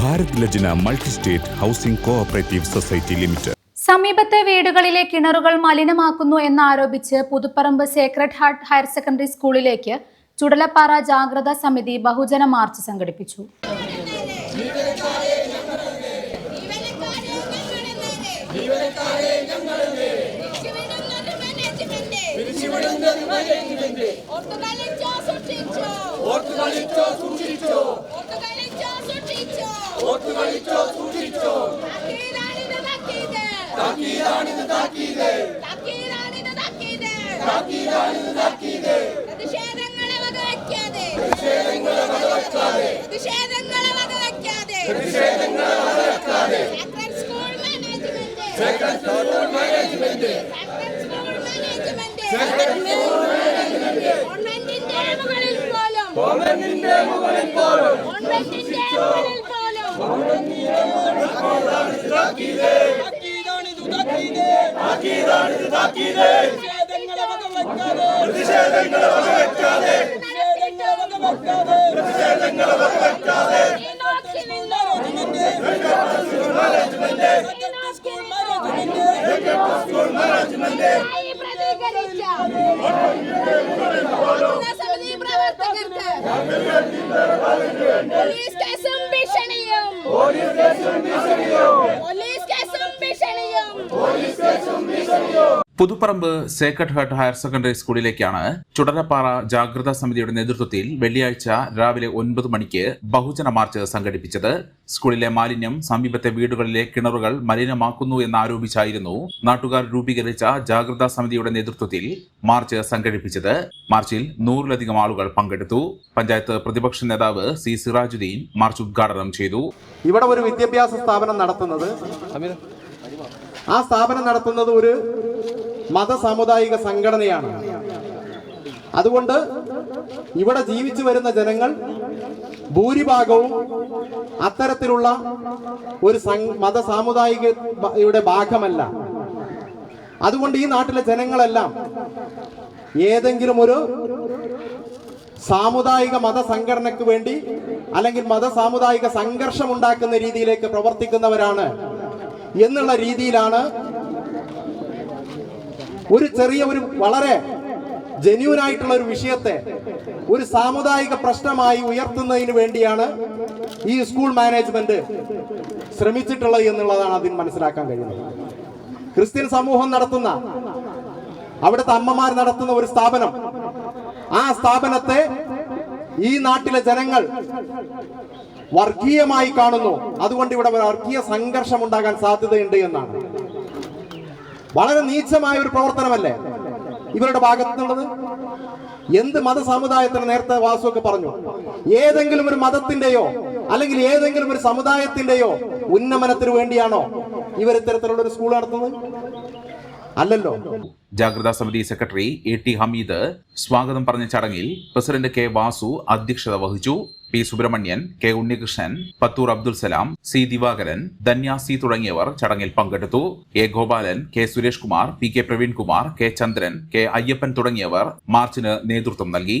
Bharat Lajna multi state housing cooperative society limited. സമീപത്തെ വീടുകളിലെ കിണറുകൾ മലിനമാക്കുന്നു എന്നാരോപിച്ച് Puthuparamba sacred heart higher secondary സ്കൂളിലേക്ക് ചുടലപ്പാറ ജാഗ്രതാ സമിതി ബഹുജന മാർച്ച് സംഘടിപ്പിച്ചു. ഓർത്തുകളിച്ചോ സൂക്ഷിച്ചോ? ഓർത്തുകളിച്ചോ സൂക്ഷിച്ചോ? ഓർത്തുകളിച്ചോ പ്രതിഷേധങ്ങളെ വകവയ്ക്കാതെ. പ്രതിഷേധങ്ങളെ വകവയ്ക്കാതെ. Sacred school management sacred school management sacred school management sacred school ഗവൺമെന്റിന്റെ മുകളിൽ ഗവൺമെന്റിന്റെ മുകളിൽ പോലും പ്രതിഷേധങ്ങളെ വകവയ്ക്കാതെ പ്രതിഷേധങ്ങളെ management school Amen. Puthuparamba sacred heart higher secondary സ്കൂളിലേക്കാണ് Chudalappara ജാഗ്രതാ സമിതിയുടെ നേതൃത്വത്തിൽ വെള്ളിയാഴ്ച രാവിലെ ഒൻപത് മണിക്ക് ബഹുജന മാർച്ച് സംഘടിപ്പിച്ചത്. സ്കൂളിലെ മാലിന്യം സമീപത്തെ വീടുകളിലെ കിണറുകൾ മലിനമാക്കുന്നു എന്നാരോപിച്ചായിരുന്നു നാട്ടുകാർ രൂപീകരിച്ച ജാഗ്രതാ സമിതിയുടെ നേതൃത്വത്തിൽ മാർച്ച് സംഘടിപ്പിച്ചത്. മാർച്ചിൽ നൂറിലധികം ആളുകൾ പങ്കെടുത്തു. പഞ്ചായത്ത് പ്രതിപക്ഷ നേതാവ് സി സിറാജുദ്ദീൻ മാർച്ച് ഉദ്ഘാടനം ചെയ്തു. ഇവിടെ ഒരു വിദ്യാഭ്യാസ സ്ഥാപനം നടത്തുന്നത് ആ സ്ഥാപനം നടത്തുന്നത് ഒരു മത സാമുദായിക സംഘടനയാണ്. അതുകൊണ്ട് ഇവിടെ ജീവിച്ചു വരുന്ന ജനങ്ങൾ ഭൂരിഭാഗവും അത്തരത്തിലുള്ള ഒരു മത സാമുദായികയുടെ ഭാഗമല്ല. അതുകൊണ്ട് ഈ നാട്ടിലെ ജനങ്ങളെല്ലാം ഏതെങ്കിലും ഒരു സാമുദായിക മത മതസംഘടനയ്ക്ക് വേണ്ടി അല്ലെങ്കിൽ മത സാമുദായിക സംഘർഷം ഉണ്ടാക്കുന്ന രീതിയിലേക്ക് പ്രവർത്തിക്കുന്നവരാണ് എന്നുള്ള രീതിയിലാണ് ഒരു ചെറിയ ഒരു വളരെ ജെന്യൂൻ ആയിട്ടുള്ള ഒരു വിഷയത്തെ ഒരു സാമുദായിക പ്രശ്നമായി ഉയർത്തുന്നതിന് വേണ്ടിയാണ് ഈ സ്കൂൾ മാനേജ്മെന്റ് ശ്രമിച്ചിട്ടുള്ളത് എന്നുള്ളതാണ് അതിന് മനസ്സിലാക്കാൻ കഴിയുന്നത്. ക്രിസ്ത്യൻ സമൂഹം നടത്തുന്ന അവിടുത്തെ അമ്മമാർ നടത്തുന്ന ഒരു സ്ഥാപനം ആ സ്ഥാപനത്തെ ഈ നാട്ടിലെ ജനങ്ങൾ വർഗീയമായി കാണുന്നു. അതുകൊണ്ട് ഇവിടെ വർഗീയ സംഘർഷം ഉണ്ടാകാൻ സാധ്യതയുണ്ട് എന്നാണ്. വളരെ നീചമായ ഒരു പ്രവർത്തനമല്ലേ ഇവരുടെ ഭാഗത്തു നിന്നുള്ളത് എന്ത് മതസമുദായത്തിന് നേരത്തെ വാസുവൊക്കെ പറഞ്ഞു ഏതെങ്കിലും ഒരു മതത്തിന്റെയോ അല്ലെങ്കിൽ ഏതെങ്കിലും ഒരു സമുദായത്തിന്റെയോ ഉന്നമനത്തിന് വേണ്ടിയാണോ ഇവർ ഇത്തരത്തിലുള്ള ഒരു സ്കൂൾ നടത്തുന്നത്? അല്ലല്ലോ. ജാഗ്രതാ സമിതി സെക്രട്ടറി എ ടി ഹമീദ് സ്വാഗതം പറഞ്ഞ ചടങ്ങിൽ പ്രസിഡന്റ് കെ വാസു അധ്യക്ഷത വഹിച്ചു. P Subrahmanyan K Unnikrishnan Pathur Abdul Salam C Divakaran Dhanyasi തുടങ്ങിയവർ ചടങ്ങിൽ പങ്കെടുത്തു. A Gopalan K Suresh Kumar P K Praveenkumar K Chandran K Ayyappan തുടങ്ങിയവർ മാർച്ചിന് നേതൃത്വം നൽകി.